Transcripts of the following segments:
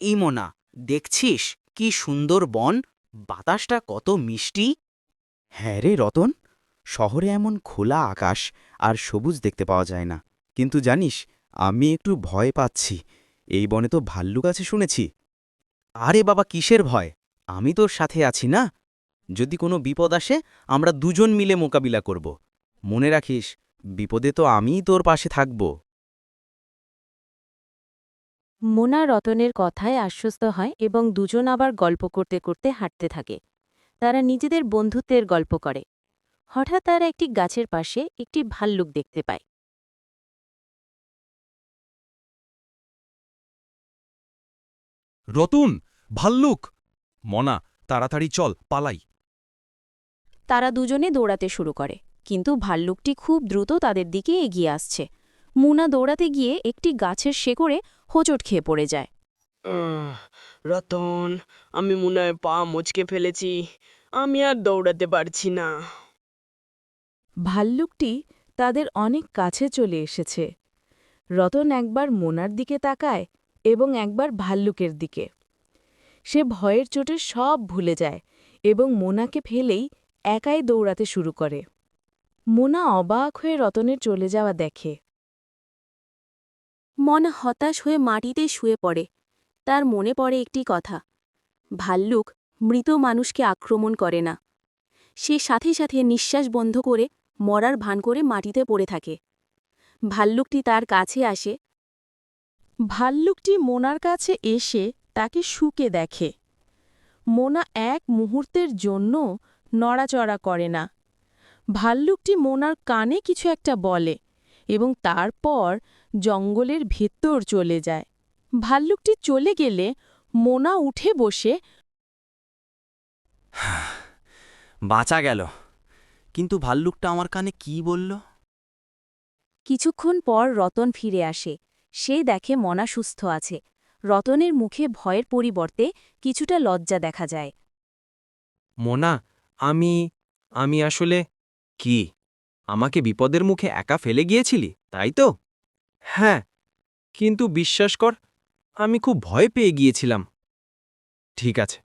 এই মোনা, দেখছিস কি সুন্দর বন? বাতাসটা কত মিষ্টি। হ্যাঁ রে রতন, শহরে এমন খোলা আকাশ আর সবুজ দেখতে পাওয়া যায় না। কিন্তু জানিস, আমি একটু ভয় পাচ্ছি। এই বনে তো ভাল্লুক আছে শুনেছি। আরে বাবা, কিসের ভয়? আমি তোর সাথে আছি না? যদি কোনো বিপদ আসে, আমরা দুজন মিলে মোকাবিলা করব। মনে রাখিস, বিপদে তো আমিই তোর পাশে থাকব। মোনা রতনের কথায় আশ্বস্ত হয় এবং দুজন আবার গল্প করতে করতে হাঁটতে থাকে। তারা নিজেদের বন্ধুত্বের গল্প করে। হঠাৎ তারা একটি গাছের পাশে একটি ভাল্লুক দেখতে পায়। রতুন ভাল্লুক! মনা তাড়াতাড়ি চল পালাই। তারা দুজনে দৌড়াতে শুরু করে কিন্তু ভাল্লুকটি খুব দ্রুত তাদের দিকে এগিয়ে আসছে। মুনা দৌড়াতে গিয়ে একটি গাছের শেকড়ে হোঁচট খেয়ে পড়ে যায়। রতন আমি মনে হয় পা মুচকে ফেলেছি। আমি আর দৌড়াতে পারছি না। ভাল্লুকটি তাদের অনেক কাছে চলে এসেছে। রতন একবার মোনার দিকে তাকায় এবং একবার ভাল্লুকের দিকে। সে ভয়ের চোটে সব ভুলে যায় এবং মোনাকে ফেলেই একাই দৌড়াতে শুরু করে। মোনা অবাক হয়ে রতনের চলে যাওয়া দেখে। মনা হতাশ হয়ে মাটিতে শুয়ে পড়ে। তার মনে পড়ে একটি কথা। ভাল্লুক মৃত মানুষকে আক্রমণ করে না। সে সাথে সাথে নিঃশ্বাস বন্ধ করে মরার ভান করে মাটিতে পড়ে থাকে। ভাল্লুকটি তার কাছে আসে। ভাল্লুকটি মোনার কাছে এসে তাকে শুকে দেখে। মোনা এক মুহূর্তের জন্য নড়াচড়া করে না। ভাল্লুকটি মোনার কানে কিছু একটা বলে। এবং তারপর জঙ্গলের ভেতর চলে যায়। ভাল্লুকটি চলে গেলে মোনা উঠে বসে বাঁচা গেল। কিন্তু ভাল্লুকটা আমার কানে কি বলল? কিছুক্ষণ পর রতন ফিরে আসে। সে দেখে মনা সুস্থ আছে। রতনের মুখে ভয়ের পরিবর্তে কিছুটা লজ্জা দেখা যায়। মোনা আমি আমি আসলে কি? আমাকে বিপদের মুখে একা ফেলে গিয়েছিলি, তাই তো? হ্যাঁ কিন্তু বিশ্বাস কর, আমি খুব ভয় পেয়ে গিয়েছিলাম। ঠিক আছে,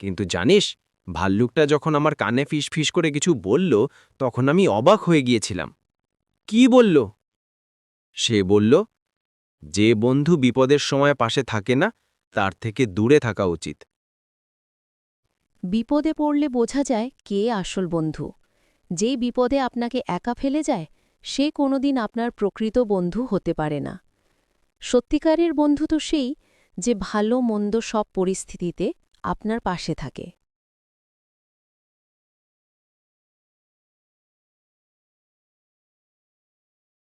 কিন্তু জানিস, ভাল্লুকটা যখন আমার কানে ফিস ফিস করে কিছু বলল, তখন আমি অবাক হয়ে গিয়েছিলাম। কি বলল? সে বলল, যে বন্ধু বিপদের সময় পাশে থাকে না, তার থেকে দূরে থাকা উচিত। বিপদে পড়লে বোঝা যায় কে আসল বন্ধু। যেই বিপদে আপনাকে একা ফেলে যায়, সে কোনোদিন আপনার প্রকৃত বন্ধু হতে পারে না। সত্যিকারের বন্ধু তো সেই যে ভালো মন্দ সব পরিস্থিতিতে আপনার পাশে থাকে।